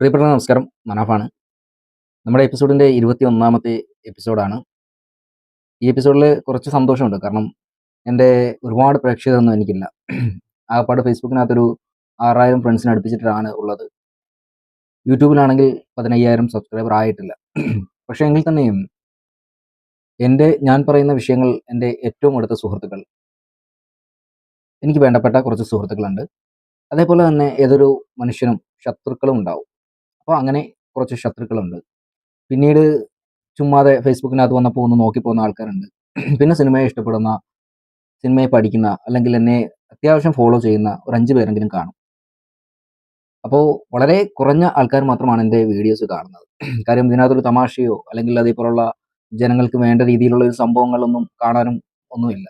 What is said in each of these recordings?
പ്രിയപ്പെട്ട നമസ്കാരം. മനാഫാണ്. നമ്മുടെ എപ്പിസോഡിന്റെ ഇരുപത്തി ഒന്നാമത്തെ എപ്പിസോഡാണ്. ഈ എപ്പിസോഡിൽ കുറച്ച് സന്തോഷമുണ്ട്. കാരണം എന്റെ ഒരുപാട് പ്രേക്ഷകരൊന്നും എനിക്കില്ല. ആകപ്പാട് ഫേസ്ബുക്കിനകത്തൊരു ആറായിരം ഫ്രണ്ട്സിനെ അടുപ്പിച്ചിട്ടാണ് ഉള്ളത്. യൂട്യൂബിലാണെങ്കിൽ പതിനയ്യായിരം സബ്സ്ക്രൈബർ ആയിട്ടില്ല. പക്ഷേ എങ്കിൽ തന്നെയും എന്റെ ഞാൻ പറയുന്ന വിഷയങ്ങൾ എന്റെ ഏറ്റവും അടുത്ത സുഹൃത്തുക്കൾ. എനിക്ക് വേണ്ടപ്പെട്ട കുറച്ച് സുഹൃത്തുക്കളുണ്ട്. അതേപോലെ തന്നെ ഏതൊരു മനുഷ്യനും ശത്രുക്കളും ഉണ്ടാവും. അപ്പോൾ അങ്ങനെ കുറച്ച് ശത്രുക്കളുണ്ട്. പിന്നീട് ചുമ്മാതെ ഫേസ്ബുക്കിനകത്ത് വന്നപ്പോൾ ഒന്ന് നോക്കി പോകുന്ന ആൾക്കാരുണ്ട്. പിന്നെ സിനിമയെ ഇഷ്ടപ്പെടുന്ന സിനിമയെ പഠിക്കുന്ന അല്ലെങ്കിൽ എന്നെ അത്യാവശ്യം ഫോളോ ചെയ്യുന്ന ഒരു അഞ്ച് പേരെങ്കിലും കാണും. അപ്പോൾ വളരെ കുറഞ്ഞ ആൾക്കാർ മാത്രമാണ് എന്റെ വീഡിയോസ് കാണുന്നത്. കാര്യം ഇതിനകത്തൊരു തമാശയോ അല്ലെങ്കിൽ അതേപോലുള്ള ജനങ്ങൾക്ക് വേണ്ട രീതിയിലുള്ള ഒരു സംഭവങ്ങളൊന്നും കാണാനും ഒന്നുമില്ല.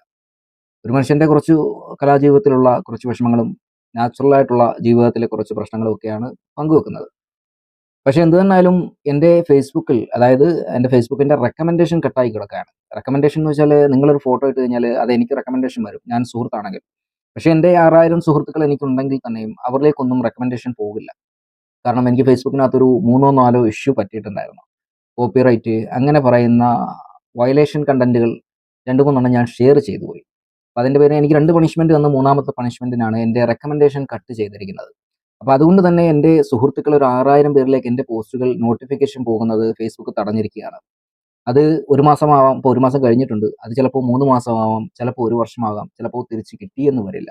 ഒരു മനുഷ്യന്റെ കുറച്ച് കലാജീവിതത്തിലുള്ള കുറച്ച് വിഷമങ്ങളും നാച്ചുറൽ ആയിട്ടുള്ള ജീവിതത്തിലെ കുറച്ച് പ്രശ്നങ്ങളും ഒക്കെയാണ് പങ്കുവെക്കുന്നത്. പക്ഷെ എന്ത് തന്നാലും എന്റെ ഫേസ്ബുക്കിൽ അതായത് എന്റെ ഫേസ്ബുക്കിന്റെ റെക്കമെൻഡേഷൻ കട്ടായി കിടക്കുകയാണ്. റെക്കമെൻഡേഷൻ എന്ന് വെച്ചാൽ നിങ്ങളൊരു ഫോട്ടോ ഇട്ട് കഴിഞ്ഞാൽ അത് എനിക്ക് റെക്കമെൻഡേഷൻ വരും. ഞാൻ സുഹൃത്താണെങ്കിൽ. പക്ഷേ എന്റെ ആറായിരം സുഹൃത്തുക്കൾ എനിക്കുണ്ടെങ്കിൽ തന്നെയും അവരിലേക്കൊന്നും റെക്കമെൻഡേഷൻ പോകില്ല. കാരണം എനിക്ക് ഫേസ്ബുക്കിനകത്തൊരു മൂന്നോ നാലോ ഇഷ്യൂ പറ്റിയിട്ടുണ്ടായിരുന്നു. കോപ്പിറൈറ്റ് അങ്ങനെ പറയുന്ന വയലേഷൻ കണ്ടന്റുകൾ രണ്ടു മൂന്നെണ്ണം ഞാൻ ഷെയർ ചെയ്തു പോയി. അപ്പോൾ അതിന്റെ പേര് എനിക്ക് രണ്ട് പണിഷ്മെന്റ് തന്ന. മൂന്നാമത്തെ പണിഷ്മെന്റിനാണ് എന്റെ റെക്കമെൻഡേഷൻ കട്ട് ചെയ്തിരിക്കുന്നത്. അപ്പോൾ അതുകൊണ്ട് തന്നെ എന്റെ സുഹൃത്തുക്കൾ ഒരു ആറായിരം പേരിലേക്ക് എന്റെ പോസ്റ്റുകൾ നോട്ടിഫിക്കേഷൻ പോകുന്നത് ഫേസ്ബുക്ക് തടഞ്ഞിരിക്കുകയാണ്. അത് ഒരു മാസമാവാം ഇപ്പോൾ ഒരു മാസം കഴിഞ്ഞിട്ടുണ്ട്. അത് ചിലപ്പോൾ മൂന്ന് മാസമാവാം ചിലപ്പോൾ ഒരു വർഷമാകാം ചിലപ്പോൾ തിരിച്ച് കിട്ടിയെന്ന് വരില്ല.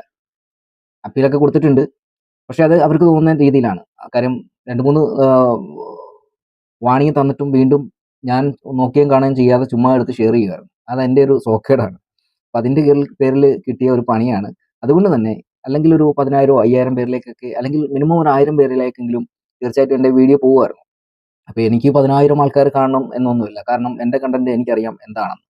അപ്പീലൊക്കെ കൊടുത്തിട്ടുണ്ട്. പക്ഷെ അത് അവർക്ക് തോന്നുന്ന രീതിയിലാണ്. കാര്യം രണ്ട് മൂന്ന് വാണിംഗ് തന്നിട്ടും വീണ്ടും ഞാൻ നോക്കുകയും കാണുകയും ചെയ്യാതെ ചുമ്മാ എടുത്ത് ഷെയർ ചെയ്യുകയാണ് അത് എന്റെ ഒരു സോക്കേടാണ് അപ്പം അതിന്റെ പേരിൽ കിട്ടിയ ഒരു പണിയാണ്. അതുകൊണ്ട് തന്നെ അല്ലെങ്കിൽ ഒരു പതിനായിരോ അയ്യായിരം പേരിലേക്കൊക്കെ അല്ലെങ്കിൽ മിനിമം ഒരു ആയിരം പേരിലേക്കെങ്കിലും തീർച്ചയായിട്ടും എന്റെ വീഡിയോ പോകുമായിരുന്നു അപ്പോൾ എനിക്ക് പതിനായിരം ആൾക്കാർ കാണണം എന്നൊന്നുമില്ല. കാരണം എന്റെ കണ്ടന്റ് എനിക്കറിയാം എന്താണെന്ന്.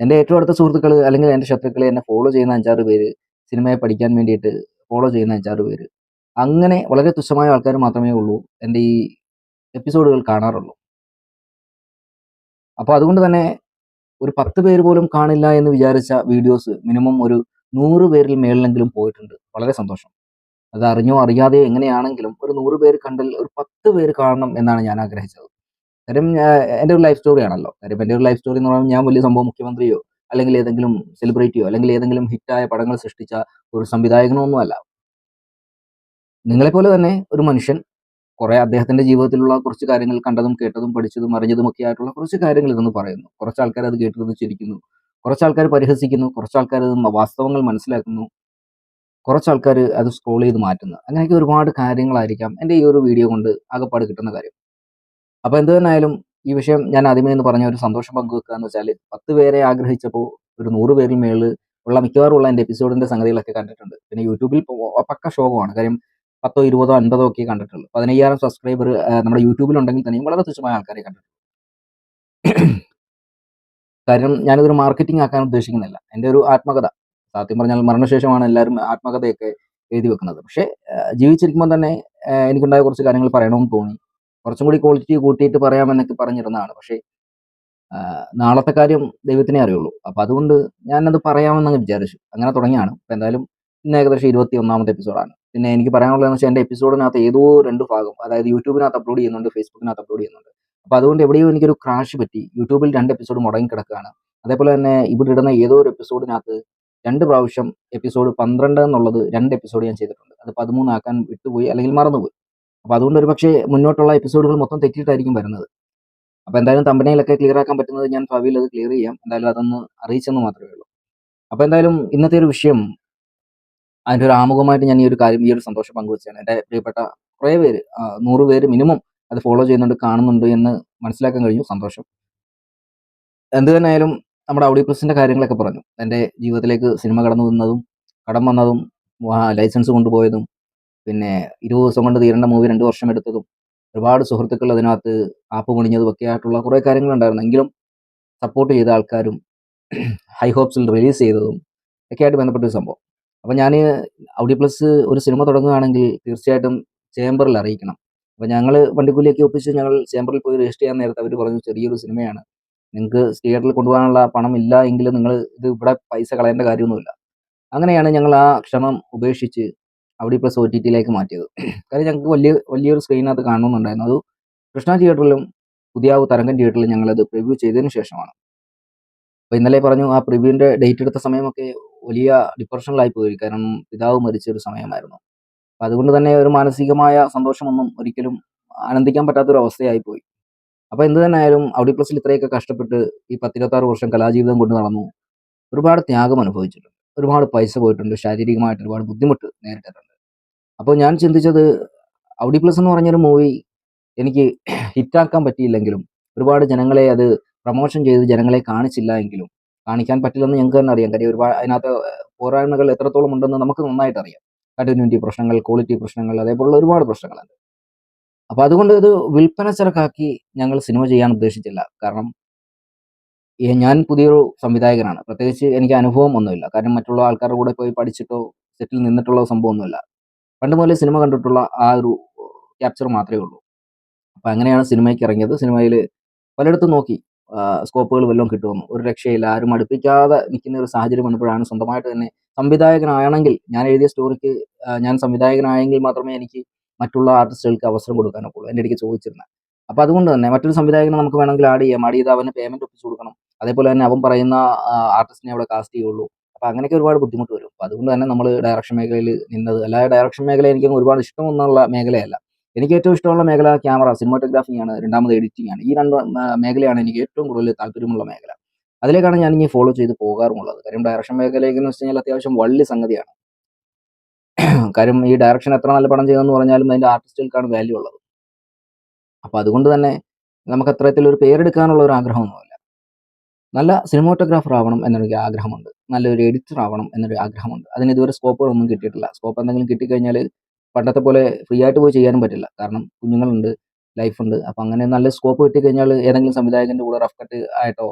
എന്റെ ഏറ്റവും അടുത്ത സുഹൃത്തുക്കൾ അല്ലെങ്കിൽ എന്റെ ശത്രുക്കളെ എന്നെ ഫോളോ ചെയ്യുന്ന അഞ്ചാറ് പേര് സിനിമയെ പഠിക്കാൻ വേണ്ടിയിട്ട് ഫോളോ ചെയ്യുന്ന അഞ്ചാറ് പേര് അങ്ങനെ വളരെ തുച്ഛമായ ആൾക്കാർ മാത്രമേ ഉള്ളൂ എന്റെ ഈ എപ്പിസോഡുകൾ കാണാറുള്ളൂ. അപ്പോൾ അതുകൊണ്ട് തന്നെ ഒരു പത്ത് പേര് പോലും കാണില്ല എന്ന് വിചാരിച്ച വീഡിയോസ് മിനിമം ഒരു നൂറ് പേരിൽ മേളിലെങ്കിലും പോയിട്ടുണ്ട്. വളരെ സന്തോഷം. അത് അറിഞ്ഞോ അറിയാതെ എങ്ങനെയാണെങ്കിലും ഒരു നൂറ് പേര് കണ്ടൽ ഒരു പത്ത് പേര് കാണണം എന്നാണ് ഞാൻ ആഗ്രഹിച്ചത്. കാര്യം എന്റെ ഒരു ലൈഫ് സ്റ്റോറിയാണല്ലോ കാര്യം എന്റെ ഒരു ലൈഫ് സ്റ്റോറി എന്ന് പറയുമ്പോൾ ഞാൻ വലിയ സംഭവം മുഖ്യമന്ത്രിയോ അല്ലെങ്കിൽ ഏതെങ്കിലും സെലിബ്രിറ്റിയോ അല്ലെങ്കിൽ ഏതെങ്കിലും ഹിറ്റായ പടങ്ങൾ സൃഷ്ടിച്ച ഒരു സംവിധായകനോ ഒന്നുമല്ല നിങ്ങളെപ്പോലെ തന്നെ ഒരു മനുഷ്യൻ കുറെ അദ്ദേഹത്തിന്റെ ജീവിതത്തിലുള്ള കുറച്ച് കാര്യങ്ങൾ കണ്ടതും കേട്ടതും പഠിച്ചതും അറിഞ്ഞതും ഒക്കെ ആയിട്ടുള്ള കുറച്ച് കാര്യങ്ങൾ ഇതെന്ന് പറയുന്നു. കുറച്ച് ആൾക്കാർ അത് കേട്ടിരുന്ന് ചിരിക്കുന്നു. കുറച്ച് ആൾക്കാർ പരിഹസിക്കുന്നു കുറച്ച് ആൾക്കാർ വാസ്തവങ്ങൾ മനസ്സിലാക്കുന്നു കുറച്ച് ആൾക്കാർ അത് സ്ക്രോൾ ചെയ്ത് മാറ്റുന്നു. അങ്ങനെയൊക്കെ ഒരുപാട് കാര്യങ്ങളായിരിക്കാം എന്റെ ഈ ഒരു വീഡിയോ കൊണ്ട് ആകെപ്പാട് കിട്ടുന്ന കാര്യം. അപ്പോൾ എന്ത് തന്നെയായാലും ഈ വിഷയം ഞാൻ ആദ്യമേ എന്ന് പറഞ്ഞ ഒരു സന്തോഷം പങ്കുവെക്കുക എന്ന് വെച്ചാൽ പത്ത് പേരെ ആഗ്രഹിച്ചപ്പോൾ ഒരു നൂറ് പേരിൽ മേളിൽ ഉള്ള മിക്കവാറും ഉള്ള എന്റെ എപ്പിസോഡിന്റെ സംഗതികളൊക്കെ കണ്ടിട്ടുണ്ട്. പിന്നെ യൂട്യൂബിൽ പക്ക ശോകമാണ് കാര്യം പത്തോ ഇരുപതോ അൻപതോ ഒക്കെ കണ്ടിട്ടുള്ളൂ. പതിനയ്യായിരം സബ്സ്ക്രൈബർ നമ്മുടെ യൂട്യൂബിൽ ഉണ്ടെങ്കിൽ തന്നെയും വളരെ തുച്ഛമായ ആൾക്കാരെ കണ്ടിട്ടുള്ളൂ. കാര്യം ഞാനിതൊരു മാർക്കറ്റിംഗ് ആക്കാൻ ഉദ്ദേശിക്കുന്നില്ല. എന്റെ ഒരു ആത്മകഥ. സത്യം പറഞ്ഞാൽ മരണശേഷമാണ് എല്ലാവരും ആത്മകഥയൊക്കെ എഴുതി വെക്കുന്നത്. പക്ഷേ ജീവിച്ചിരിക്കുമ്പോൾ തന്നെ എനിക്കുണ്ടായ കുറച്ച് കാര്യങ്ങൾ പറയണമെന്ന് തോന്നി. കുറച്ചും കൂടി ക്വാളിറ്റി കൂട്ടിയിട്ട് പറയാമെന്നൊക്കെ പറഞ്ഞിരുന്നതാണ്. പക്ഷേ നാളത്തെ കാര്യം ദൈവത്തിനെ അറിയുള്ളൂ. അപ്പം അതുകൊണ്ട് ഞാനത് പറയാമെന്നങ്ങ് വിചാരിച്ചു. അങ്ങനെ തുടങ്ങിയാണ്. അപ്പം എന്തായാലും ഇന്ന് ഏകദേശം ഇരുപത്തി ഒന്നാമത്തെ എപ്പിസോഡാണ് പിന്നെ എനിക്ക് പറയാനുള്ളതെന്ന് വെച്ചാൽ എന്റെ എപ്പിസോഡിനകത്ത് ഏതോ രണ്ട് ഭാഗം അതായത് യൂട്യൂബിനകത്ത് അപ്ലോഡ് ചെയ്യുന്നുണ്ട് ഫേസ്ബുക്കിനകത്ത് അപ്ലോഡ് ചെയ്യുന്നുണ്ട്. അപ്പോൾ അതുകൊണ്ട് എവിടെയോ എനിക്കൊരു ക്രാഷ് പറ്റി. യൂട്യൂബിൽ രണ്ട് എപ്പിസോഡ് മുടങ്ങി കിടക്കുകയാണ് അതേപോലെ തന്നെ ഇവിടെ ഇടുന്ന ഏതോ ഒരു എപ്പിസോഡിനകത്ത് രണ്ട് പ്രാവശ്യം എപ്പിസോഡ് പന്ത്രണ്ട് എന്നുള്ളത് രണ്ട് എപ്പിസോഡ് ഞാൻ ചെയ്തിട്ടുണ്ട്. അത് പതിമൂന്നാക്കാൻ വിട്ടുപോയി അല്ലെങ്കിൽ മറന്നുപോയി. അപ്പോൾ അതുകൊണ്ട് ഒരു പക്ഷേ മുന്നോട്ടുള്ള എപ്പിസോഡുകൾ മൊത്തം തെറ്റിയിട്ടായിരിക്കും വരുന്നത്. അപ്പോൾ എന്തായാലും തമ്പനയിലൊക്കെ ക്ലിയർ ആക്കാൻ പറ്റുന്നത് ഞാൻ ഭാവിയിൽ അത് ക്ലിയർ ചെയ്യാം. എന്തായാലും അതൊന്ന് അറിയിച്ചെന്ന് മാത്രമേ ഉള്ളൂ. അപ്പോൾ എന്തായാലും ഇന്നത്തെ ഒരു വിഷയം അതിന്റെ ഒരു ആമുഖമായിട്ട് ഞാൻ ഈ ഒരു കാര്യം ഈ ഒരു സന്തോഷം പങ്കുവെച്ചാണ്. എന്റെ പ്രിയപ്പെട്ട കുറേ പേര് നൂറ് പേര് മിനിമം അത് ഫോളോ ചെയ്യുന്നുണ്ട് കാണുന്നുണ്ട് എന്ന് മനസ്സിലാക്കാൻ കഴിഞ്ഞു. സന്തോഷം. എന്ത് തന്നെയായാലും നമ്മുടെ ഔഡി പ്രസിന്റെ കാര്യങ്ങളൊക്കെ പറഞ്ഞു. എന്റെ ജീവിതത്തിലേക്ക് സിനിമ കടന്നു വന്നതും കടം വന്നതും ലൈസൻസ് കൊണ്ടുപോയതും പിന്നെ ഇരുപത് ദിവസം കൊണ്ട് തീരേണ്ട മൂവി രണ്ട് വർഷം എടുത്തതും ഒരുപാട് സുഹൃത്തുക്കൾ അതിനകത്ത് ആപ്പ് പണിഞ്ഞതും ഒക്കെ ആയിട്ടുള്ള കുറേ കാര്യങ്ങളുണ്ടായിരുന്നു. എങ്കിലും സപ്പോർട്ട് ചെയ്ത ആൾക്കാരും ഹൈ ഹോപ്സിൽ റിലീസ് ചെയ്തതും ഒക്കെ ആയിട്ട് ബന്ധപ്പെട്ട ഒരു സംഭവം. അപ്പോൾ ഞാൻ ഔഡി പ്ലസ് ഒരു സിനിമ തുടങ്ങുകയാണെങ്കിൽ തീർച്ചയായിട്ടും ചേംബറിൽ അറിയിക്കണം. അപ്പോൾ ഞങ്ങൾ വണ്ടിക്കൂലിയൊക്കെ ഒപ്പിച്ച് ഞങ്ങൾ ചേംബറിൽ പോയി രജിസ്റ്റർ ചെയ്യാൻ നേരത്തെ അവർ പറഞ്ഞു ചെറിയൊരു സിനിമയാണ്. നിങ്ങൾക്ക് തിയേറ്ററിൽ കൊണ്ടുപോകാനുള്ള പണം ഇല്ല എങ്കിൽ നിങ്ങൾ ഇത് ഇവിടെ പൈസ കളയേണ്ട കാര്യമൊന്നുമില്ല. അങ്ങനെയാണ് ഞങ്ങൾ ആ ക്ഷമം ഉപേക്ഷിച്ച് അവിടെ ഇപ്പോൾ ഒ ടി ടിയിലേക്ക് മാറ്റിയത്. കാര്യം ഞങ്ങൾക്ക് വലിയ വലിയൊരു സ്ക്രീനകത്ത് കാണണമെന്നുണ്ടായിരുന്നു. അത് കൃഷ്ണ തിയേറ്ററിലും പുതിയാവ് തരംഗം തിയേറ്ററിലും ഞങ്ങളത് പ്രിവ്യൂ ചെയ്തതിന് ശേഷമാണ്. അപ്പോൾ ഇന്നലെ പറഞ്ഞു ആ പ്രിവ്യൂവിന്റെ ഡേറ്റ് എടുത്ത സമയമൊക്കെ വലിയ ഡിപ്രഷനിലായി പോയി. കാരണം പിതാവ് മരിച്ച ഒരു സമയമായിരുന്നു. അതുകൊണ്ട് തന്നെ ഒരു മാനസികമായ സന്തോഷമൊന്നും ഒരിക്കലും ആനന്ദിക്കാൻ പറ്റാത്തൊരു അവസ്ഥയായി പോയി അപ്പോൾ എന്ത് തന്നെ ആയാലും ഔഡി പ്ലസിൽ ഇത്രയൊക്കെ കഷ്ടപ്പെട്ട് ഈ പത്തിരുപത്താറ് വർഷം കലാജീവിതം കൊണ്ട് നടന്നു. ഒരുപാട് ത്യാഗം അനുഭവിച്ചിട്ടുണ്ട്. ഒരുപാട് പൈസ പോയിട്ടുണ്ട്. ശാരീരികമായിട്ട് ഒരുപാട് ബുദ്ധിമുട്ട് നേരിട്ടിട്ടുണ്ട്. അപ്പോൾ ഞാൻ ചിന്തിച്ചത് ഔഡി പ്ലസ് എന്ന് പറഞ്ഞൊരു മൂവി എനിക്ക് ഹിറ്റാക്കാൻ പറ്റിയില്ലെങ്കിലും ഒരുപാട് ജനങ്ങളെ അത് പ്രൊമോഷൻ ചെയ്ത് ജനങ്ങളെ കാണിച്ചില്ല എങ്കിലും കാണിക്കാൻ പറ്റില്ലെന്ന് ഞങ്ങൾക്ക് തന്നെ അറിയാം. കാര്യം ഒരുപാട് അതിനകത്ത് പോരായ്മകൾ എത്രത്തോളം ഉണ്ടെന്ന് നമുക്ക് നന്നായിട്ട് അറിയാം. കണ്ടിന്യൂറ്റി പ്രശ്നങ്ങൾ ക്വാളിറ്റി പ്രശ്നങ്ങൾ അതേപോലുള്ള ഒരുപാട് പ്രശ്നങ്ങളുണ്ട്. അപ്പോൾ അതുകൊണ്ട് ഇത് വിൽപ്പന ചരക്കാക്കി ഞങ്ങൾ സിനിമ ചെയ്യാൻ ഉദ്ദേശിച്ചില്ല. കാരണം ഞാൻ പുതിയൊരു സംവിധായകനാണ്. പ്രത്യേകിച്ച് എനിക്ക് അനുഭവം ഒന്നുമില്ല. കാരണം മറ്റുള്ള ആൾക്കാരുടെ കൂടെ പോയി പഠിച്ചിട്ടോ സെറ്റിൽ നിന്നിട്ടുള്ള സംഭവമൊന്നുമില്ല പണ്ട് മുതലേ സിനിമ കണ്ടിട്ടുള്ള ആ ഒരു ക്യാപ്ചർ മാത്രമേ ഉള്ളൂ. അപ്പം അങ്ങനെയാണ് സിനിമയ്ക്ക് ഇറങ്ങിയത്. സിനിമയിൽ പലയിടത്തും നോക്കി സ്കോപ്പുകൾ വല്ലതും കിട്ടുമെന്ന്. ഒരു രക്ഷയില്ല. ആരും അടുപ്പിക്കാതെ നിൽക്കുന്ന ഒരു സാഹചര്യം വന്നപ്പോഴാണ് സ്വന്തമായിട്ട് തന്നെ സംവിധായകനാണെങ്കിൽ ഞാൻ എഴുതിയ സ്റ്റോറിക്ക് ഞാൻ സംവിധായകനായെങ്കിൽ മാത്രമേ എനിക്ക് മറ്റുള്ള ആർട്ടിസ്റ്റുകൾക്ക് അവസരം കൊടുക്കാനൊക്കുള്ളൂ എന്റെ ഇടയ്ക്ക് ചോദിച്ചിരുന്നത് അപ്പോൾ അതുകൊണ്ട് തന്നെ മറ്റൊരു സംവിധായകനെ നമുക്ക് വേണമെങ്കിൽ ആഡ് ചെയ്യാം. ആഡ് ചെയ്ത് അവന് പേയ്മെന്റ് ഒപ്പിച്ച് കൊടുക്കണം. അതേപോലെ തന്നെ അവൻ പറയുന്ന ആർട്ടിസ്റ്റിനെ അവിടെ കാസ്റ്റ് ചെയ്യുള്ളൂ. അപ്പോൾ അങ്ങനെയൊക്കെ ഒരുപാട് ബുദ്ധിമുട്ട് വരും. അപ്പോൾ അതുകൊണ്ട് തന്നെ നമ്മൾ ഡയറക്ഷൻ മേഖലയിൽ നിന്നത്. അല്ലാതെ ഡയറക്ഷൻ മേഖല എനിക്ക് ഒരുപാട് ഇഷ്ടം ഇഷ്ടമൊന്നുള്ള മേഖലയല്ല. എനിക്ക് ഏറ്റവും ഇഷ്ടമുള്ള മേഖല ക്യാമറ സിനിമാറ്റോഗ്രാഫിയാണ് രണ്ടാമത് എഡിറ്റിംഗ് ആണ് ഈ രണ്ട് മേഖലയാണ് എനിക്ക് ഏറ്റവും കൂടുതൽ താല്പര്യമുള്ള മേഖല. അതിലേക്കാണ് ഞാൻ ഇനി ഫോളോ ചെയ്ത് പോകാറുമുള്ളത് കാര്യം ഡയറക്ഷൻ മേഖലയിലേക്ക് എന്ന് വെച്ച് കഴിഞ്ഞാൽ അത്യാവശ്യം വള്ളി സംഗതിയാണ്. കാര്യം ഈ ഡയറക്ഷൻ എത്ര നല്ല പടം ചെയ്തെന്ന് പറഞ്ഞാലും അതിന്റെ ആർട്ടിസ്റ്റുകൾക്കാണ് വാല്യൂ ഉള്ളത്. അപ്പോൾ അതുകൊണ്ട് തന്നെ നമുക്ക് അത്രത്തിൽ ഒരു പേരെടുക്കാനുള്ള ഒരു ആഗ്രഹമൊന്നുമില്ല. നല്ല സിനിമോട്ടോഗ്രാഫർ ആവണം എന്നൊരു ആഗ്രഹമുണ്ട്. നല്ലൊരു എഡിറ്റർ ആവണം എന്നൊരു ആഗ്രഹമുണ്ട്. അതിന് ഇതുവരെ സ്കോപ്പുകളൊന്നും കിട്ടിയിട്ടില്ല. സ്കോപ്പ് എന്തെങ്കിലും കിട്ടിക്കഴിഞ്ഞാൽ പണ്ടത്തെ പോലെ ഫ്രീ ആയിട്ട് പോയി ചെയ്യാനും പറ്റില്ല. കാരണം കുഞ്ഞുങ്ങളുണ്ട് ലൈഫുണ്ട് അപ്പം അങ്ങനെ നല്ല സ്കോപ്പ് കിട്ടിക്കഴിഞ്ഞാൽ ഏതെങ്കിലും സംവിധായകന്റെ കൂടെ റഫ് കട്ട് ആയിട്ടോ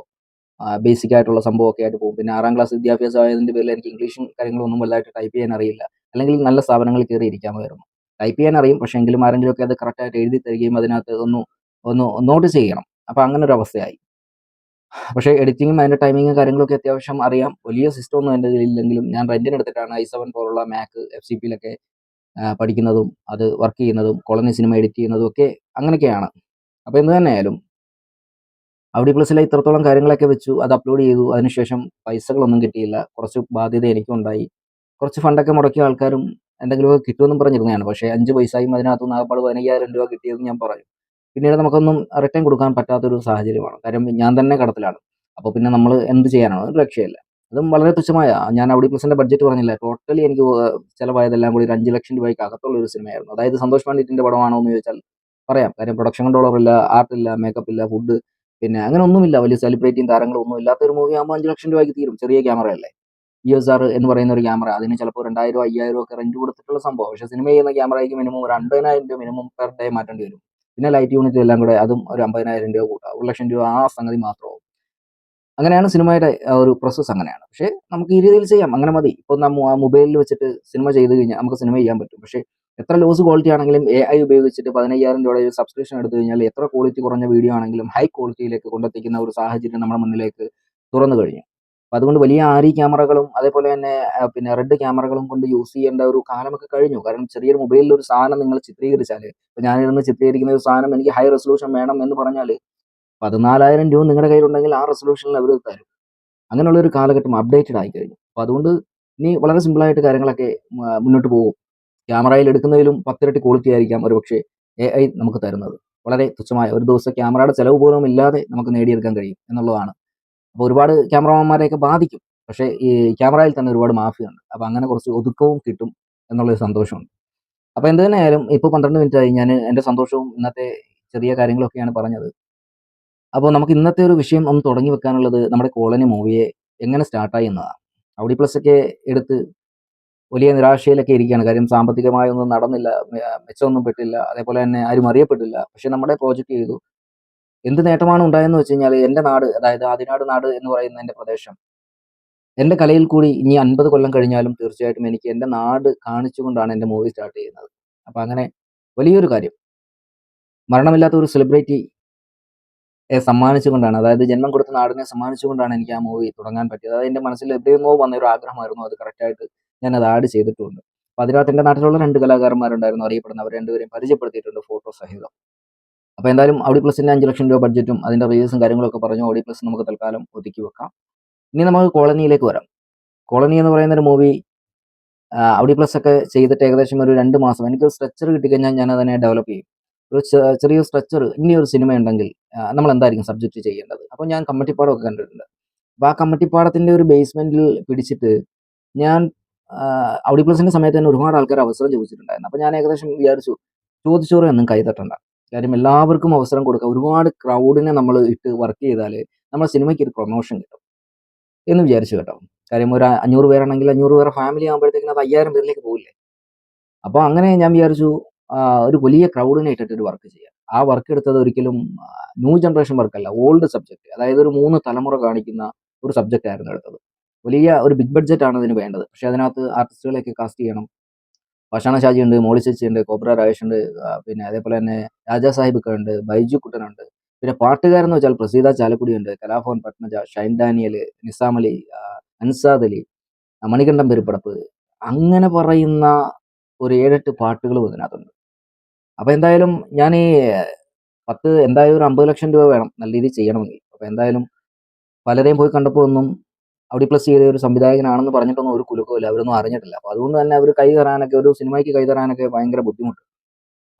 ബേസിക് ആയിട്ടുള്ള സംഭവമൊക്കെ ആയിട്ട് പോകും. പിന്നെ ആറാം ക്ലാസ് വിദ്യാഭ്യാസം ആയതിന്റെ പേരിൽ എനിക്ക് ഇംഗ്ലീഷും കാര്യങ്ങളും ഒന്നും വലുതായിട്ട് ടൈപ്പ് ചെയ്യാൻ അറിയില്ല. അല്ലെങ്കിൽ നല്ല സ്ഥാപനങ്ങളിൽ കയറി ഇരിക്കാമായിരുന്നു. ടൈപ്പ് ചെയ്യാൻ അറിയും. പക്ഷേ എങ്കിലും ആരെങ്കിലുമൊക്കെ അത് കറക്റ്റായിട്ട് എഴുതി തരികയും അതിനകത്ത് ഒന്ന് ഒന്ന് നോട്ടീസ് ചെയ്യണം. അപ്പോൾ അങ്ങനെ ഒരു അവസ്ഥയായി. പക്ഷേ എഡിറ്റിങ്ങും അതിന്റെ ടൈമിങ്ങും കാര്യങ്ങളൊക്കെ അത്യാവശ്യം അറിയാം. വലിയ സിസ്റ്റം ഒന്നും എന്റെ ഇല്ലെങ്കിലും ഞാൻ റെന്റിന് എടുത്തിട്ടാണ് ഐ സെവൻ പോലുള്ള മാക്ക് എഫ് സി പിയിലൊക്കെ പഠിക്കുന്നതും അത് വർക്ക് ചെയ്യുന്നതും കോളനി സിനിമ എഡിറ്റ് ചെയ്യുന്നതും ഒക്കെ അങ്ങനെയൊക്കെയാണ്. അപ്പോൾ എന്ത് തന്നെയായാലും ഔഡി പ്ലസിലെ ഇത്രത്തോളം കാര്യങ്ങളൊക്കെ വെച്ചു അത് അപ്ലോഡ് ചെയ്തു. അതിനുശേഷം പൈസകളൊന്നും കിട്ടിയില്ല. കുറച്ച് ബാധ്യത എനിക്കുണ്ടായി. കുറച്ച് ഫണ്ടൊക്കെ മുടക്കിയ ആൾക്കാരും എന്തെങ്കിലുമൊക്കെ കിട്ടുമെന്നും പറഞ്ഞിരുന്നതാണ്. പക്ഷേ അഞ്ച് പൈസയും അതിനകത്തുനിന്ന് ആകപ്പാട് പതിനയ്യായിരം രൂപ കിട്ടിയതെന്ന് ഞാൻ പറയും പിന്നീട് നമുക്കൊന്നും റിട്ടേൺ കൊടുക്കാൻ പറ്റാത്തൊരു സാഹചര്യമാണ്. കാര്യം ഞാൻ തന്നെ കടത്തിലാണ്. അപ്പോൾ പിന്നെ നമ്മൾ എന്ത് ചെയ്യാനാണ്? രക്ഷയില്ല. അതും വളരെ തുച്ഛമായ. ഞാൻ അവിടെ പ്ലസിന്റെ ബഡ്ജറ്റ് പറഞ്ഞില്ല. ടോട്ടലി എനിക്ക് ചിലവായതെല്ലാം കൂടി ഒരു അഞ്ച് ലക്ഷം രൂപയ്ക്ക് അകത്തുള്ള ഒരു സിനിമയായിരുന്നു. അതായത് സന്തോഷ് പണ്ഡിറ്റിന്റെ പടമാണോ എന്ന് ചോദിച്ചാൽ പറയാം. കാര്യം പ്രൊഡക്ഷൻ കൺട്രോളർ ഇല്ല ആർട്ട് ഇല്ല മേക്കപ്പ് ഇല്ല ഫുഡ് പിന്നെ അങ്ങനെ ഒന്നുമില്ല. വലിയ സെലിബ്രിറ്റിയും താരങ്ങളും ഒന്നും ഇല്ലാത്ത ഒരു മൂവി ആകുമ്പോൾ അഞ്ച് ലക്ഷം രൂപയ്ക്ക് തീരും. ചെറിയ ക്യാമറ അല്ലേ? ഇ എസ് ആർ എന്ന് പറയുന്ന ഒരു ക്യാമറ അതിന് ചിലപ്പോൾ രണ്ടായിരം അയ്യായിരം ഒക്കെ റെന്റ് കൊടുത്തിട്ടുള്ള സംഭവം. പക്ഷേ സിനിമ ചെയ്യുന്ന ക്യാമറയ്ക്ക് മിനിമം ഒരു അൻപതിനായിരം രൂപ മിനിമം പെർ ഡേ മാറ്റേണ്ടി വരും. പിന്നെ ലൈറ്റ് യൂണിറ്റ് എല്ലാം കൂടെ അതും ഒരു അമ്പതിനായിരം രൂപ കൂട്ടാം. ഒരു ലക്ഷം രൂപ ആ സംഗതി മാത്രമാവും. അങ്ങനെയാണ് സിനിമയുടെ ഒരു പ്രോസസ്സ് അങ്ങനെയാണ്. പക്ഷേ നമുക്ക് ഈ രീതിയിൽ ചെയ്യാം. അങ്ങനെ മതി. നമ്മൾ മൊബൈലിൽ വെച്ചിട്ട് സിനിമ ചെയ്ത് കഴിഞ്ഞാൽ നമുക്ക് സിനിമ ചെയ്യാൻ പറ്റും. പക്ഷേ എത്ര ലോസ് ക്വാളിറ്റി ആണെങ്കിലും എ ഐ ഉപയോഗിച്ചിട്ട് പതിനയ്യായിരം രൂപയുടെ ഒരു സബ്സ്ക്രിപ്ഷൻ എടുത്തു കഴിഞ്ഞാൽ എത്ര ക്വാളിറ്റി കുറഞ്ഞ വീഡിയോ ആണെങ്കിലും ഹൈ ക്വാളിറ്റിയിലേക്ക് കൊണ്ടെത്തിക്കുന്ന ഒരു സാഹചര്യം നമ്മുടെ മുന്നിലേക്ക് തുറന്നു കഴിഞ്ഞു. അപ്പം അതുകൊണ്ട് വലിയ ആരി ക്യാമറകളും അതേപോലെ തന്നെ പിന്നെ റെഡ് ക്യാമറകളും കൊണ്ട് യൂസ് ചെയ്യേണ്ട ഒരു കാലമൊക്കെ കഴിഞ്ഞു. കാരണം ചെറിയൊരു മൊബൈലിൽ ഒരു സാധനം നിങ്ങൾ ചിത്രീകരിച്ചാൽ ഇപ്പം ഞാനിരുന്ന് ചിത്രീകരിക്കുന്ന ഒരു സാധനം എനിക്ക് ഹൈ റെസൊല്യൂഷൻ വേണം എന്ന് പറഞ്ഞാൽ പതിനാലായിരം രൂപ നിങ്ങളുടെ കയ്യിലുണ്ടെങ്കിൽ ആ റെസൊല്യൂഷനിൽ അവർ തരും. അങ്ങനെയുള്ള ഒരു കാലഘട്ടം അപ്ഡേറ്റഡ് ആയി കഴിഞ്ഞു. അപ്പം അതുകൊണ്ട് ഇനി വളരെ സിമ്പിളായിട്ട് കാര്യങ്ങളൊക്കെ മുന്നോട്ട് പോകും. ക്യാമറയിൽ എടുക്കുന്നതിലും പത്തിരട്ടി ക്വാളിറ്റി ആയിരിക്കാം ഒരു പക്ഷേ എ ഐ നമുക്ക് തരുന്നത്. വളരെ തുച്ഛമായ ഒരു ദിവസം ക്യാമറയുടെ ചിലവ് പോലും ഇല്ലാതെ നമുക്ക് നേടിയെടുക്കാൻ കഴിയും എന്നുള്ളതാണ്. അപ്പോൾ ഒരുപാട് ക്യാമറമാന്മാരെയൊക്കെ ബാധിക്കും. പക്ഷേ ഈ ക്യാമറയിൽ തന്നെ ഒരുപാട് മാഫിയുണ്ട് അപ്പോൾ അങ്ങനെ കുറച്ച് ഒതുക്കവും കിട്ടും എന്നുള്ളൊരു സന്തോഷമുണ്ട്. അപ്പോൾ എന്ത് തന്നെയായാലും ഇപ്പോൾ പന്ത്രണ്ട് മിനിറ്റ് ആയി. ഞാൻ എന്റെ സന്തോഷവും ഇന്നത്തെ ചെറിയ കാര്യങ്ങളൊക്കെയാണ് പറഞ്ഞത്. അപ്പോൾ നമുക്ക് ഇന്നത്തെ ഒരു വിഷയം ഒന്ന് തുടങ്ങി വെക്കാനുള്ളത് നമ്മുടെ കോളനി മൂവിയെ എങ്ങനെ സ്റ്റാർട്ടായി എന്നതാണ്. ഔഡി പ്ലസ് ഒക്കെ എടുത്ത് വലിയ നിരാശയിലൊക്കെ ഇരിക്കുകയാണ്. കാര്യം സാമ്പത്തികമായി ഒന്നും നടന്നില്ല. മെച്ചമൊന്നും പെട്ടില്ല. അതേപോലെ തന്നെ ആരും അറിയപ്പെട്ടില്ല. പക്ഷെ നമ്മുടെ പ്രോജക്റ്റ് ചെയ്തു. എന്ത് നേട്ടമാണ് ഉണ്ടായെന്ന് വെച്ച് കഴിഞ്ഞാൽ എന്റെ നാട് അതായത് ആദിനാട് നാട് എന്ന് പറയുന്ന എന്റെ പ്രദേശം. എന്റെ കലയിൽ കൂടി ഇനി അൻപത് കൊല്ലം കഴിഞ്ഞാലും തീർച്ചയായിട്ടും എനിക്ക് എന്റെ നാട് കാണിച്ചുകൊണ്ടാണ് എന്റെ മൂവി സ്റ്റാർട്ട് ചെയ്യുന്നത്. അപ്പോൾ അങ്ങനെ വലിയൊരു കാര്യം. മരണമില്ലാത്ത ഒരു സെലിബ്രിറ്റി സമ്മാനിച്ചുകൊണ്ടാണ് അതായത് ജന്മം കൊടുത്ത നാടിനെ സമ്മാനിച്ചുകൊണ്ടാണ് എനിക്ക് ആ മൂവി തുടങ്ങാൻ പറ്റിയത്. അത് എന്റെ മനസ്സിൽ എവിടെയെന്നോ വന്ന ഒരു ആഗ്രഹമായിരുന്നു. അത് കറക്റ്റായിട്ട് ഞാൻ അത് ആഡ് ചെയ്തിട്ടുണ്ട്. അപ്പോൾ അതിനകത്ത് എന്റെ നാട്ടിലുള്ള രണ്ട് കലാകാരന്മാരുണ്ടായിരുന്നു അറിയപ്പെടുന്ന അവർ രണ്ടുപേരെയും പരിചയപ്പെടുത്തിയിട്ടുണ്ട് ഫോട്ടോ സഹിതം. അപ്പോൾ എന്തായാലും ഔഡി പ്ലസിന്റെ അഞ്ച് ലക്ഷം രൂപ ബഡ്ജറ്റും അതിന്റെ റീസും കാര്യങ്ങളൊക്കെ പറഞ്ഞു ഓഡി പ്ലസ് നമുക്ക് തൽക്കാലം ഒതുക്കി വെക്കാം. ഇനി നമുക്ക് കോളനിയിലേക്ക് വരാം. കോളനി എന്ന് പറയുന്ന ഒരു മൂവി ഔഡി പ്ലസ് ഒക്കെ ചെയ്തിട്ട് ഏകദേശം ഒരു രണ്ട് മാസം എനിക്ക് സ്ട്രെച്ചർ കിട്ടിക്കഴിഞ്ഞാൽ ഞാൻ അതിനെ ഡെവലപ്പ് ചെയ്യും. ഒരു ചെറിയ സ്ട്രെച്ചർ ഇനി ഒരു സിനിമ ഉണ്ടെങ്കിൽ നമ്മൾ എന്തായിരിക്കും സബ്ജക്റ്റ് ചെയ്യേണ്ടത്? അപ്പോൾ ഞാൻ കമ്മട്ടിപ്പാടമൊക്കെ കണ്ടിട്ടുണ്ട്. അപ്പോൾ ആ കമ്മട്ടിപ്പാടത്തിന്റെ ഒരു ബേസ്മെന്റിൽ പിടിച്ചിട്ട് ഞാൻ ഔഡി പ്ലസിന്റെ സമയത്ത് തന്നെ ഒരുപാട് ആൾക്കാർ അവസരം ചോദിച്ചിട്ടുണ്ടായിരുന്നു. അപ്പോൾ ഞാൻ ഏകദേശം വിചാരിച്ചു ചോദിച്ചോറും ഒന്നും കൈതട്ടണ്ട. കാര്യം എല്ലാവർക്കും അവസരം കൊടുക്കുക ഒരുപാട് ക്രൗഡിനെ നമ്മൾ ഇട്ട് വർക്ക് ചെയ്താൽ നമ്മുടെ സിനിമയ്ക്ക് ഒരു പ്രൊമോഷൻ കിട്ടും എന്ന് വിചാരിച്ചു കേട്ടോ. കാര്യം ഒരു അഞ്ഞൂറ് പേരാണെങ്കിൽ അഞ്ഞൂറ് പേരെ ഫാമിലി ആകുമ്പോഴത്തേക്കും അത് അയ്യായിരം പേരിലേക്ക് പോകില്ലേ അപ്പോൾ അങ്ങനെ ഞാൻ വിചാരിച്ചു ഒരു വലിയ ക്രൗഡിനെ ഇട്ടിട്ട് വർക്ക് ചെയ്യാം. ആ വർക്ക് എടുത്തത് ഒരിക്കലും ന്യൂ ജനറേഷൻ വർക്കല്ല ഓൾഡ് സബ്ജക്റ്റ് അതായത് ഒരു മൂന്ന് തലമുറ കാണിക്കുന്ന ഒരു സബ്ജക്റ്റ് ആയിരുന്നു എടുത്തത്. വലിയ ഒരു ബിഗ് ബഡ്ജറ്റ് ആണ് ഇതിന് വേണ്ടത്. പക്ഷേ അതിനകത്ത് ആർട്ടിസ്റ്റുകളെയൊക്കെ കാസ്റ്റ് ചെയ്യണം. ഭക്ഷണ ഷാജി ഉണ്ട് മോളി ചേച്ചി ഉണ്ട് കോബ്ര രാജേഷ് ഉണ്ട് പിന്നെ അതേപോലെ തന്നെ രാജാ സാഹിബ് ഒക്കെ ഉണ്ട് ബൈജു കുട്ടനുണ്ട് പിന്നെ പാട്ടുകാരെന്ന് വെച്ചാൽ പ്രസീത ചാലക്കുടി ഉണ്ട് കലാഭവൻ പത്മജ ഷൈൻ ഡാനിയൽ നിസാം അലി അൻസാദ് അലി മണികണ്ഠം പെരുപ്പടപ്പ് അങ്ങനെ പറയുന്ന ഒരു ഏഴെട്ട് പാട്ടുകളും ഇതിനകത്തുണ്ട്. അപ്പൊ എന്തായാലും ഞാൻ ഈ പത്ത് എന്തായാലും ഒരു അമ്പത് ലക്ഷം രൂപ വേണം നല്ല രീതിയിൽ ചെയ്യണമെങ്കിൽ. അപ്പൊ എന്തായാലും പലരെയും പോയി കണ്ടപ്പോൾ ഒന്നും ഔഡി പ്ലസ് ചെയ്ത ഒരു സംവിധായകനാണെന്ന് പറഞ്ഞിട്ടൊന്നും ഒരു കുലുക്കമില്ല അവരൊന്നും അറിഞ്ഞിട്ടില്ല. അപ്പോൾ അതുകൊണ്ട് തന്നെ അവർ കൈ തരാനൊക്കെ ഒരു സിനിമയ്ക്ക് കൈ തരാനൊക്കെ ഭയങ്കര ബുദ്ധിമുട്ട്.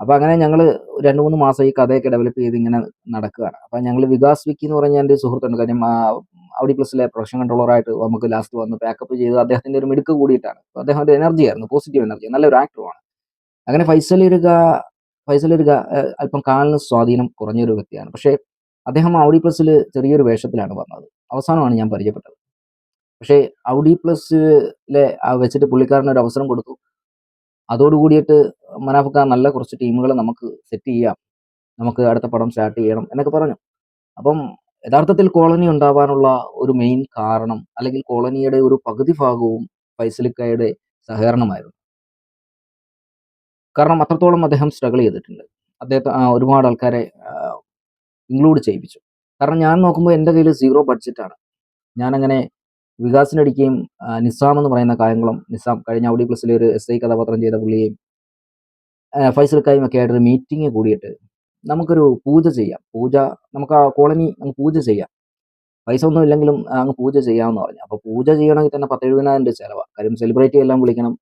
അപ്പൊ അങ്ങനെ ഞങ്ങൾ രണ്ട് മൂന്ന് മാസം ഈ കഥയൊക്കെ ഡെവലപ്പ് ചെയ്ത് ഇങ്ങനെ നടക്കുകയാണ്. അപ്പൊ ഞങ്ങൾ വികാസ് വിക്കി എന്ന് പറഞ്ഞ എന്റെ സുഹൃത്തുണ്ട്. കാര്യം ഔഡി പ്ലസിലെ പ്രൊഫഷൻ കൺട്രോളറായിട്ട് നമുക്ക് ലാസ്റ്റ് വന്ന് പാക്കപ്പ് ചെയ്ത് അദ്ദേഹത്തിന്റെ ഒരു മിടുക്ക് കൂടിയിട്ടാണ്. അപ്പോൾ എനർജി ആയിരുന്നു പോസിറ്റീവ് എനർജി നല്ലൊരു ആക്ടറുമാണ് അങ്ങനെ ഫൈസൽ ഇരുക ഫൈസൽ അല്പം കാലിന് സ്വാധീനം കുറഞ്ഞൊരു വ്യക്തിയാണ്. പക്ഷേ അദ്ദേഹം ഔഡി പ്ലസ്സിൽ ചെറിയൊരു വേഷത്തിലാണ് വന്നത്. അവസാനമാണ് ഞാൻ പരിചയപ്പെട്ടത്. പക്ഷേ ഔഡി പ്ലസിലെ വെച്ചിട്ട് പുള്ളിക്കാരന് ഒരു അവസരം കൊടുത്തു. അതോടുകൂടിയിട്ട് മനാഫക്ക നല്ല കുറച്ച് ടീമുകൾ നമുക്ക് സെറ്റ് ചെയ്യാം. നമുക്ക് അടുത്ത പടം സ്റ്റാർട്ട് ചെയ്യണം എന്നൊക്കെ പറഞ്ഞു. അപ്പം യഥാർത്ഥത്തിൽ കോളനി ഉണ്ടാവാനുള്ള ഒരു മെയിൻ കാരണം അല്ലെങ്കിൽ കോളനിയുടെ ഒരു പകുതി ഭാഗവും ഫൈസലിക്കയുടെ സഹകരണമായിരുന്നു. കാരണം അത്രത്തോളം അദ്ദേഹം സ്ട്രഗിൾ ചെയ്തിട്ടുണ്ട്. അദ്ദേഹത്തെ ഒരുപാട് ആൾക്കാരെ ഇൻക്ലൂഡ് ചെയ്യിപ്പിച്ചു. കാരണം ഞാൻ നോക്കുമ്പോൾ എന്റെ കയ്യിൽ സീറോ ബഡ്ജറ്റാണ് ഞാനങ്ങനെ വികാസിനടിക്കുകയും നിസാം എന്ന് പറയുന്ന കാര്യങ്ങളും നിസാം കഴിഞ്ഞ ഔഡി പ്ലസിലെ ഒരു എസ് ഐ കഥാപാത്രം ചെയ്ത പുള്ളിയെയും ഫൈസൽ ഫൈസൽക്കായും ഒക്കെ ആയിട്ടൊരു മീറ്റിംഗ് കൂടിയിട്ട് നമുക്കൊരു പൂജ ചെയ്യാം. പൂജ നമുക്ക് ആ കോളനി അങ്ങ് പൂജ ചെയ്യാം. പൈസ ഒന്നും ഇല്ലെങ്കിലും അങ്ങ് പൂജ ചെയ്യാമെന്ന് പറഞ്ഞു. അപ്പോൾ പൂജ ചെയ്യണമെങ്കിൽ തന്നെ പത്ത് എഴുപതിനായിരം രൂപ ചിലവാണ് കാര്യം സെലിബ്രേറ്റ് എല്ലാം വിളിക്കണം.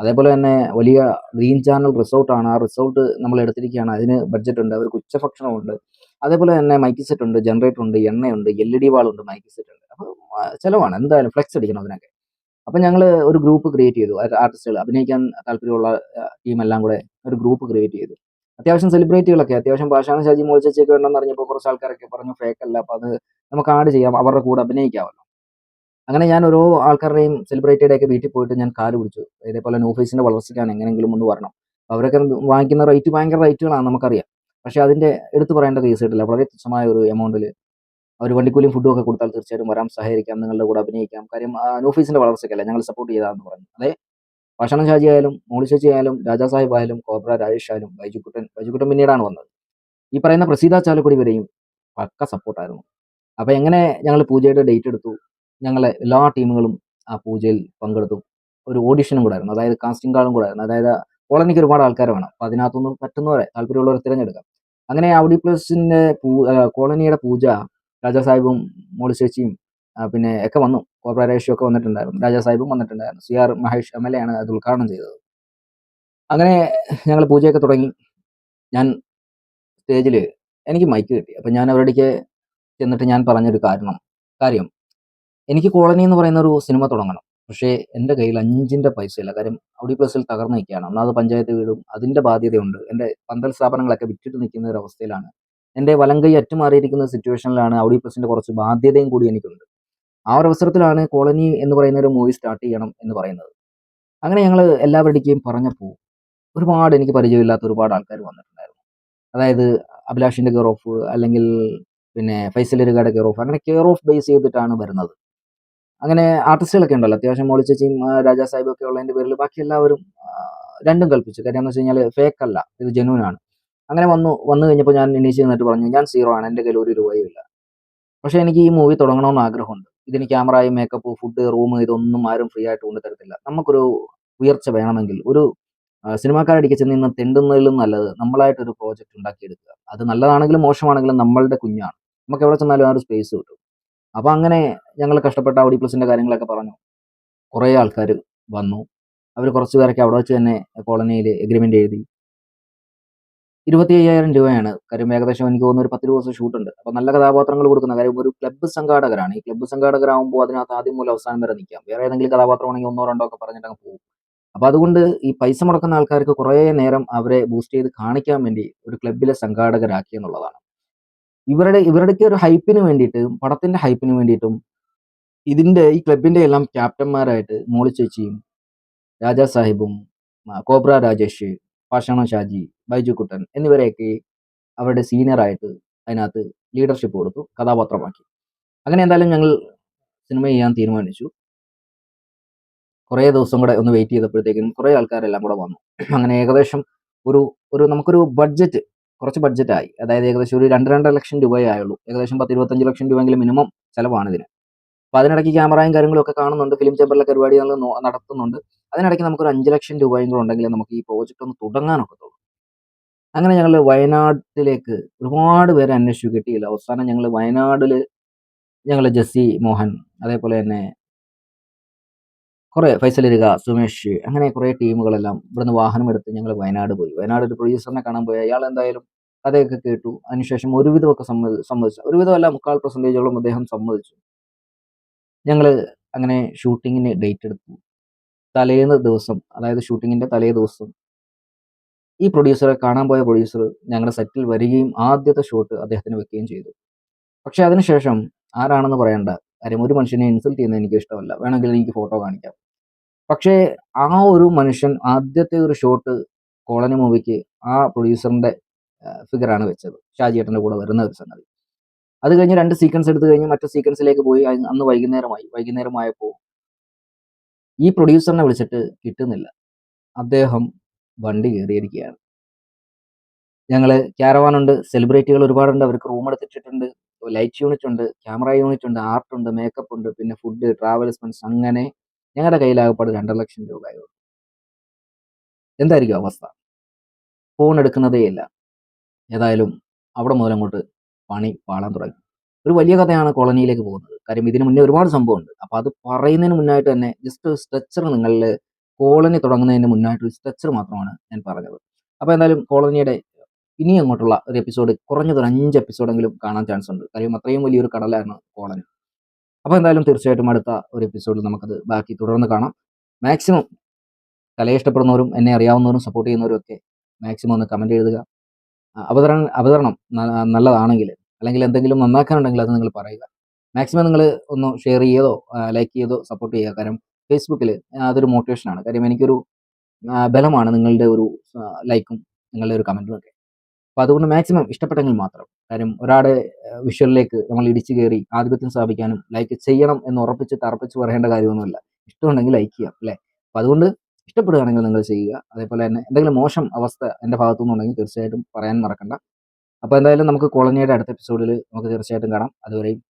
അതേപോലെ തന്നെ വലിയ ഗ്രീൻ ചാനൽ റിസോർട്ടാണ് ആ റിസോർട്ട് നമ്മൾ എടുത്തിരിക്കുകയാണ്. അതിന് ബഡ്ജറ്റ് ഉണ്ട്. അവർക്ക് ഉച്ചഭക്ഷണമുണ്ട്. അതേപോലെ തന്നെ മൈക്ക് സെറ്റ് ഉണ്ട് ജനറേറ്റർ ഉണ്ട് എണ്ണയുണ്ട് എൽ ഇ ഡി വാളുണ്ട് മൈക്ക് സെറ്റ് ഉണ്ട്. ചിലവാണ്. എന്തായാലും ഫ്ലെക്സ് അടിക്കണം അതിനൊക്കെ. അപ്പം ഞങ്ങൾ ഒരു ഗ്രൂപ്പ് ക്രിയേറ്റ് ചെയ്തു. ആർട്ടിസ്റ്റുകൾ അഭിനയിക്കാൻ താല്പര്യമുള്ള ടീമെല്ലാം കൂടെ ഒരു ഗ്രൂപ്പ് ക്രിയേറ്റ് ചെയ്തു. അത്യാവശ്യം സെലിബ്രിറ്റികളൊക്കെ അത്യാവശ്യം ഭാഷാണ് ഷാജി മോളിച്ചൊക്കെ ഉണ്ടെന്ന് കുറച്ച് ആൾക്കാരൊക്കെ പറഞ്ഞു ഫേക്ക് അല്ല. അപ്പോൾ അത് നമുക്ക് ആഡ് ചെയ്യാം. അവരുടെ കൂടെ അഭിനയിക്കാമല്ലോ. അങ്ങനെ ഞാൻ ഓരോ ആൾക്കാരുടെയും സെലിബ്രിറ്റിയുടെ ഒക്കെ വീട്ടിൽ പോയിട്ട് ഞാൻ കാൽ പിടിച്ചു. ഇതേപോലെ ഓഫീസിന്റെ വളർച്ചയ്ക്കാണ് എങ്ങനെയെങ്കിലും ഒന്ന് വരണം. അവരൊക്കെ വാങ്ങിക്കുന്ന റേറ്റ് ഭയങ്കര റേറ്റുകളാണ് നമുക്കറിയാം. പക്ഷേ അതിന്റെ എടുത്തു പറയേണ്ട കേസ് കിട്ടില്ല. വളരെ തുച്ഛമായ ഒരു എമൗണ്ടിൽ അവർ വണ്ടിക്കൂലിയും ഫുഡും ഒക്കെ കൊടുത്താൽ തീർച്ചയായിട്ടും വരാം സഹകരിക്കാം നിങ്ങളുടെ കൂടെ അഭിനയിക്കാം. കാര്യം ഓഫീസിന്റെ വളർച്ചയ്ക്കല്ല ഞങ്ങൾ സപ്പോർട്ട് ചെയ്താന്ന് പറഞ്ഞു അതെ? ഭക്ഷണം ഷാജി ആയാലും മോളി ചേച്ചി ആയാലും രാജാ സാഹിബ് ആയാലും കോബ്ര രാജേഷ് ആയാലും ബൈജുക്കുട്ടൻ ബൈജുക്കുട്ടൻ പിന്നീടാണ് വന്നത്. ഈ പറയുന്ന പ്രസീത ചാലക്കുടി വരെയും പക്ക സപ്പോർട്ടായിരുന്നു അപ്പോൾ എങ്ങനെ ഞങ്ങൾ പൂജയുടെ ഡേറ്റ് എടുത്തു? ഞങ്ങളെ എല്ലാ ടീമുകളും ആ പൂജയിൽ പങ്കെടുത്തു. ഒരു ഓഡിഷനും കൂടായിരുന്നു അതായത് കാസ്റ്റിംഗ് കാളും കൂടായിരുന്നു അതായത് കോളനിക്ക് ഒരുപാട് ആൾക്കാർ വേണം. അപ്പൊ അതിനകത്തുനിന്ന് പറ്റുന്നവരെ താല്പര്യമുള്ളവരെ തിരഞ്ഞെടുക്കാം. അങ്ങനെ ഔഡി പ്ലസിന്റെ കോളനിയുടെ പൂജ രാജാ സാഹിബും മോളി ചേച്ചിയും പിന്നെ ഒക്കെ വന്നു. കോബ്ര ഒക്കെ വന്നിട്ടുണ്ടായിരുന്നു. രാജാ സാഹിബും വന്നിട്ടുണ്ടായിരുന്നു. C R Mahesh M L A ആണ് അത് ഉദ്ഘാടനം ചെയ്തത്. അങ്ങനെ ഞങ്ങൾ പൂജയൊക്കെ തുടങ്ങി. ഞാൻ സ്റ്റേജിൽ എനിക്ക് മൈക്ക് കിട്ടി. അപ്പം ഞാൻ അവരുടെ ചെന്നിട്ട് ഞാൻ പറഞ്ഞൊരു കാരണം കാര്യം. എനിക്ക് കോളനി എന്ന് പറയുന്ന ഒരു സിനിമ തുടങ്ങണം. പക്ഷേ എന്റെ കയ്യിൽ അഞ്ചിന്റെ പൈസയില്ല. കാര്യം ഔഡി പ്ലസിൽ തകർന്നു നിൽക്കുകയാണ്. ഒന്നാമത് പഞ്ചായത്ത് വീടും അതിന്റെ ബാധ്യതയുണ്ട്. എന്റെ പന്തൽ സ്ഥാപനങ്ങളൊക്കെ വിറ്റിട്ട് നിൽക്കുന്ന ഒരു അവസ്ഥയിലാണ് എന്റെ വലങ്കൈ അറ്റുമാറിയിരിക്കുന്ന സിറ്റുവേഷനിലാണ് ഔഡി പ്ലസിന്റെ കുറച്ച് ബാധ്യതയും കൂടി എനിക്കുണ്ട്. ആ ഒരു അവസരത്തിലാണ് കോളനി എന്ന് പറയുന്ന ഒരു മൂവി സ്റ്റാർട്ട് ചെയ്യണം എന്ന് പറയുന്നത്. അങ്ങനെ ഞങ്ങൾ എല്ലാവരുടെയും പറഞ്ഞപ്പോൾ ഒരുപാട് എനിക്ക് പരിചയമില്ലാത്ത ഒരുപാട് ആൾക്കാർ വന്നിട്ടുണ്ടായിരുന്നു. അതായത് അഭിലാഷിന്റെ കെയർ ഓഫ് അല്ലെങ്കിൽ പിന്നെ ഫൈസൽ ഇരുകാടെ കെയർ ഓഫ് അങ്ങനെ കെയർ ഓഫ് ബേസ് ചെയ്തിട്ടാണ് വരുന്നത്. അങ്ങനെ ആർട്ടിസ്റ്റുകളൊക്കെ ഉണ്ടല്ലോ. അത്യാവശ്യം മോളി ചേച്ചിയും രാജാ സാഹിബും ഒക്കെ ഉള്ളതിന്റെ പേരിൽ ബാക്കി എല്ലാവരും രണ്ടും കൽപ്പിച്ചു. കാര്യം എന്ന് വെച്ച് കഴിഞ്ഞാൽ ഫേക്ക് അല്ല. ഇത് ജെന്യൂൻ ആണ്. അങ്ങനെ വന്നു വന്നു കഴിഞ്ഞപ്പോൾ ഞാൻ എണീച്ച് നിന്നിട്ട് പറഞ്ഞു ഞാൻ സീറോ ആണ് എന്റെ കയ്യിൽ ഒരു രൂപയും ഇല്ല. പക്ഷേ എനിക്ക് ഈ മൂവി തുടങ്ങണമെന്ന് ആഗ്രഹമുണ്ട്. ഇതിന് ക്യാമറയും മേക്കപ്പ് ഫുഡ് റൂം ഇതൊന്നും ആരും ഫ്രീ ആയിട്ട് കൊണ്ടു തരത്തില്ല. നമുക്കൊരു ഉയർച്ച വേണമെങ്കിൽ ഒരു സിനിമാക്കാരടിക്ക് ചെന്ന് നിന്ന് തെണ്ടുന്നതിലും നല്ലത് നമ്മളായിട്ടൊരു പ്രോജക്റ്റ് ഉണ്ടാക്കിയെടുക്കുക. അത് നല്ലതാണെങ്കിലും മോശമാണെങ്കിലും നമ്മളുടെ കുഞ്ഞാണ്. നമുക്ക് എവിടെ ചെന്നാലും ആ ഒരു സ്പേസ് കിട്ടും. അപ്പോൾ അങ്ങനെ ഞങ്ങൾ കഷ്ടപ്പെട്ട ഔഡി പ്ലസിന്റെ കാര്യങ്ങളൊക്കെ പറഞ്ഞു. കുറേ ആൾക്കാർ വന്നു. അവർ കുറച്ച് പേരൊക്കെ അവിടെ വെച്ച് തന്നെ കോളനിയിൽ എഗ്രിമെന്റ് എഴുതി. ഇരുപത്തി അയ്യായിരം രൂപയാണ്. കാര്യം ഏകദേശം എനിക്ക് തോന്നുന്നു ഒരു പത്ത് ദിവസം ഷൂട്ട് ഉണ്ട്. അപ്പോൾ നല്ല കഥാപാത്രങ്ങൾ കൊടുക്കുന്ന കാര്യം ഒരു ക്ലബ്ബ് സംഘാടകരാണ്. ഈ ക്ലബ്ബ് സംഘാടകരാകുമ്പോൾ അതിനകത്ത് ആദ്യം മൂലം അവസാനം വരെ നിൽക്കാം. വേറെ ഏതെങ്കിലും കഥാപാത്രമാണെങ്കിൽ ഒന്നോ രണ്ടോ ഒക്കെ പറഞ്ഞിട്ട് അങ്ങ് പോകും. അപ്പോൾ അതുകൊണ്ട് ഈ പൈസ മുടക്കുന്ന ആൾക്കാർക്ക് കുറേ നേരം അവരെ ബൂസ്റ്റ് ചെയ്ത് കാണിക്കാൻ വേണ്ടി ഒരു ക്ലബ്ബിലെ സംഘാടകരാക്കി എന്നുള്ളതാണ്. ഇവരുടെ ഇവരുടെയൊക്കെ ഒരു ഹൈപ്പിന് വേണ്ടിയിട്ട് പടത്തിന്റെ ഹൈപ്പിന് വേണ്ടിയിട്ടും ഇതിന്റെ ഈ ക്ലബിന്റെ എല്ലാം ക്യാപ്റ്റന്മാരായിട്ട് മോളി ചേച്ചിയും രാജാ സാഹിബും കോബ്ര രാജേഷ് പാഷാണ ഷാജി ബൈജു കുട്ടൻ എന്നിവരെയൊക്കെ അവരുടെ സീനിയറായിട്ട് അതിനകത്ത് ലീഡർഷിപ്പ് കൊടുത്തു കഥാപാത്രമാക്കി. അങ്ങനെ എന്തായാലും ഞങ്ങൾ സിനിമ ചെയ്യാൻ തീരുമാനിച്ചു. കുറേ ദിവസം കൂടെ ഒന്ന് വെയിറ്റ് ചെയ്തപ്പോഴത്തേക്കും കുറേ ആൾക്കാരെല്ലാം കൂടെ വന്നു. അങ്ങനെ ഏകദേശം ഒരു ഒരു നമുക്കൊരു ബഡ്ജറ്റ് കുറച്ച് ബഡ്ജറ്റായി അതായത് ഏകദേശം ഒരു രണ്ട് രണ്ടര ലക്ഷം രൂപയേ ആയുള്ളൂ. ഏകദേശം പത്ത് ഇരുപത്തഞ്ച് ലക്ഷം രൂപയെങ്കിലും മിനിമം ചിലവാണ് ഇതിന്. അപ്പോൾ അതിനിടയ്ക്ക് ക്യാമറയും കാര്യങ്ങളും ഒക്കെ കാണുന്നുണ്ട്. ഫിലിം ചേമ്പറിലെ പരിപാടി നമ്മൾ നോ- നടത്തുന്നുണ്ട്. അതിനിടയ്ക്ക് നമുക്കൊരു അഞ്ച് ലക്ഷം രൂപയും കൂടെ ഉണ്ടെങ്കിൽ നമുക്ക് ഈ പ്രോജക്റ്റ് ഒന്ന് തുടങ്ങാനൊക്കത്തുള്ളൂ. അങ്ങനെ ഞങ്ങൾ വയനാട്ടിലേക്ക് ഒരുപാട് പേരെ അന്വേഷിച്ചു കിട്ടിയില്ല. അവസാനം ഞങ്ങൾ വയനാട്ടിൽ ഞങ്ങൾ ജസ്സി മോഹൻ അതേപോലെ തന്നെ കുറേ ഫൈസലിരുക സുമേഷ് അങ്ങനെ കുറേ ടീമുകളെല്ലാം ഇവിടുന്ന് വാഹനം എടുത്ത് ഞങ്ങൾ വയനാട് പോയി. വയനാട് ഒരു പ്രൊഡ്യൂസറിനെ കാണാൻ പോയി. അയാൾ എന്തായാലും കഥയൊക്കെ കേട്ടു. അതിനുശേഷം ഒരുവിധമൊക്കെ സമ്മതി സമ്മതിച്ചു. ഒരുവിധമല്ല മുക്കാൽ പെർസെന്റേജോളം അദ്ദേഹം സമ്മതിച്ചു. ഞങ്ങൾ അങ്ങനെ ഷൂട്ടിങ്ങിന് ഡേറ്റ് എടുത്തു. തലേന്ന് ദിവസം അതായത് ഷൂട്ടിങ്ങിന്റെ തലേ ദിവസം ഈ പ്രൊഡ്യൂസറെ കാണാൻ പോയ പ്രൊഡ്യൂസർ ഞങ്ങളുടെ സെറ്റിൽ വരികയും ആദ്യത്തെ ഷോട്ട് അദ്ദേഹത്തിന് വെക്കുകയും ചെയ്തു. പക്ഷേ അതിനുശേഷം ആരാണെന്ന് പറയണ്ട. കാര്യം ഒരു മനുഷ്യനെ ഇൻസൾട്ട് ചെയ്യുന്നത് എനിക്ക് ഇഷ്ടമല്ല. വേണമെങ്കിൽ എനിക്ക് ഫോട്ടോ കാണിക്കാം. പക്ഷേ ആ ഒരു മനുഷ്യൻ ആദ്യത്തെ ഒരു ഷോട്ട് കോളനി മൂവിക്ക് ആ പ്രൊഡ്യൂസറിന്റെ ഫിഗറാണ് വെച്ചത്. ഷാജിയേട്ടന്റെ കൂടെ വരുന്ന ഒരു സംഗതി. അത് കഴിഞ്ഞ് രണ്ട് സീക്വൻസ് എടുത്തു കഴിഞ്ഞ് മറ്റു സീക്വൻസിലേക്ക് പോയി. അന്ന് വൈകുന്നേരമായി. വൈകുന്നേരമായപ്പോൾ ഈ പ്രൊഡ്യൂസറിനെ വിളിച്ചിട്ട് കിട്ടുന്നില്ല. അദ്ദേഹം വണ്ടി കയറിയിരിക്കുകയാണ്. ഞങ്ങൾ ക്യാരവാൻ ഉണ്ട് സെലിബ്രിറ്റികൾ ഒരുപാടുണ്ട്. അവർക്ക് റൂം എടുത്തിട്ടുണ്ട് ലൈറ്റ് യൂണിറ്റ് ഉണ്ട് ക്യാമറ യൂണിറ്റ് ഉണ്ട് ആർട്ട് ഉണ്ട് മേക്കപ്പ് ഉണ്ട് പിന്നെ ഫുഡ് ട്രാവൽ എക്സ്പെൻസ് അങ്ങനെ ഞങ്ങളുടെ കയ്യിലാകപ്പാട് രണ്ടര ലക്ഷം രൂപയോ എന്തായിരിക്കും അവസ്ഥ? ഫോൺ എടുക്കുന്നതേയില്ല ഏതായാലും അവിടെ മുതൽ അങ്ങോട്ട് പണി പാളാൻ തുടങ്ങി. ഒരു വലിയ കഥയാണ് കോളനിയിലേക്ക് പോകുന്നത്. കാര്യം ഇതിന് മുന്നേ ഒരുപാട് സംഭവമുണ്ട്. അപ്പോൾ അത് പറയുന്നതിന് മുന്നായിട്ട് തന്നെ ജസ്റ്റ് ഒരു സ്ട്രക്ചർ നിങ്ങളിൽ കോളനി തുടങ്ങുന്നതിന് മുന്നായിട്ട് ഒരു സ്ട്രക്ചർ മാത്രമാണ് ഞാൻ പറഞ്ഞത്. അപ്പോൾ എന്തായാലും കോളനിയുടെ ഇനി അങ്ങോട്ടുള്ള ഒരു എപ്പിസോഡ് കുറഞ്ഞത് ഒരു അഞ്ച് എപ്പിസോഡെങ്കിലും കാണാൻ ചാൻസ് ഉണ്ട്. കാര്യം അത്രയും വലിയൊരു കടലാണ് കോളനി. അപ്പോൾ എന്തായാലും തീർച്ചയായിട്ടും അടുത്ത ഒരു എപ്പിസോഡിൽ നമുക്കത് ബാക്കി തുടർന്ന് കാണാം. മാക്സിമം കലയെ ഇഷ്ടപ്പെടുന്നവരും എന്നെ അറിയാവുന്നവരും സപ്പോർട്ട് ചെയ്യുന്നവരും ഒക്കെ മാക്സിമം ഒന്ന് കമന്റ് എഴുതുക. അവതരണം അവതരണം നല്ലതാണെങ്കിൽ അല്ലെങ്കിൽ എന്തെങ്കിലും നന്നാക്കാനുണ്ടെങ്കിൽ അത് നിങ്ങൾ പറയുക. മാക്സിമം നിങ്ങൾ ഒന്ന് ഷെയർ ചെയ്തോ ലൈക്ക് ചെയ്തോ സപ്പോർട്ട് ചെയ്യുക. കാരണം ഫേസ്ബുക്കിൽ അതൊരു മോട്ടിവേഷനാണ് കാര്യം എനിക്കൊരു ബലമാണ് നിങ്ങളുടെ ഒരു ലൈക്കും നിങ്ങളുടെ ഒരു കമന്റും ഒക്കെ. അപ്പോൾ അതുകൊണ്ട് മാക്സിമം ഇഷ്ടപ്പെട്ടെങ്കിൽ മാത്രം. കാര്യം ഒരാളുടെ വിഷ്വലിലേക്ക് നമ്മൾ ഇടിച്ചു കയറി ആധിപത്യം സ്ഥാപിക്കാനും ലൈക്ക് ചെയ്യണം എന്ന് ഉറപ്പിച്ച് തറപ്പിച്ച് പറയേണ്ട കാര്യമൊന്നുമില്ല. ഇഷ്ടമുണ്ടെങ്കിൽ ലൈക്ക് ചെയ്യാം അല്ലേ? അപ്പോൾ അതുകൊണ്ട് ഇഷ്ടപ്പെടുകയാണെങ്കിൽ നിങ്ങൾ ചെയ്യുക. അതേപോലെ തന്നെ എന്തെങ്കിലും മോശം അവസ്ഥ എന്റെ ഭാഗത്തു നിന്നുണ്ടെങ്കിൽ തീർച്ചയായിട്ടും പറയാൻ മറക്കണ്ട. അപ്പോൾ എന്തായാലും നമുക്ക് കോളനിയുടെ അടുത്ത എപ്പിസോഡിൽ നമുക്ക് തീർച്ചയായിട്ടും കാണാം. അതുവരെയും